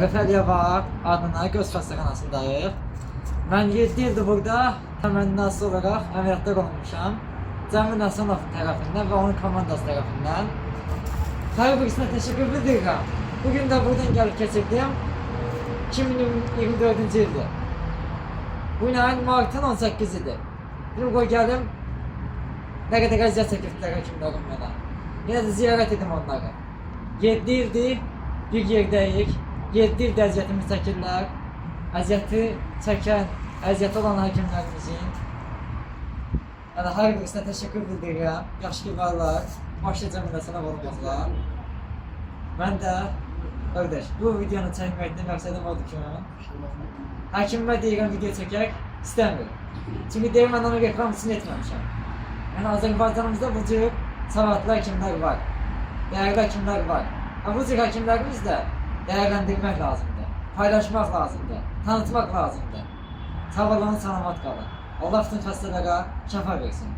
Əlif Əliyeva adına göz xəstəxanasındayıq. Mən 7 ildir burada təmənnası olaraq əməliyyatda olmuşam. Cəmil Həsənov tərəfindən və onun komandası tərəfindən. Hər birisinə təşəkkür bildirirəm. Bugün də buradan gəlib keçirdim. 2024-cü ildir. Bu ayın martın 18-idir. Dedim qoy gəlim. Nə qədər əziyyət çəkibdilər həkimlərim mənə. Yenə də edim onları. 7 ildir bir yerdəyik. 7 ildir əziyyətimi çəkirlər. Əziyyəti çəkən, əziyyəti olan həkimlərimizin Yəni hər birisinə təşəkkür bildirirəm. Yaxşı ki varlar. Başlıca minnətlə olmaqlar. Mən də qardaş, bu videonu çəkməkdə məqsədim odur ki, həkimimə deyirəm video çəkək, istəmir. Çünki deyirəm mən onu reklam üçün etməmişəm. Yəni Azərbaycanımızda bu cür savadlı həkimlər var. Dəyərli həkimlər var. Amma bu cür həkimlərimiz də dəyərləndirmək lazımdır. Paylaşmaq lazımdır. Tanıtmaq lazımdır. Sağ olun, salamat qalın. Allah bütün xəstələrə şəfa versin.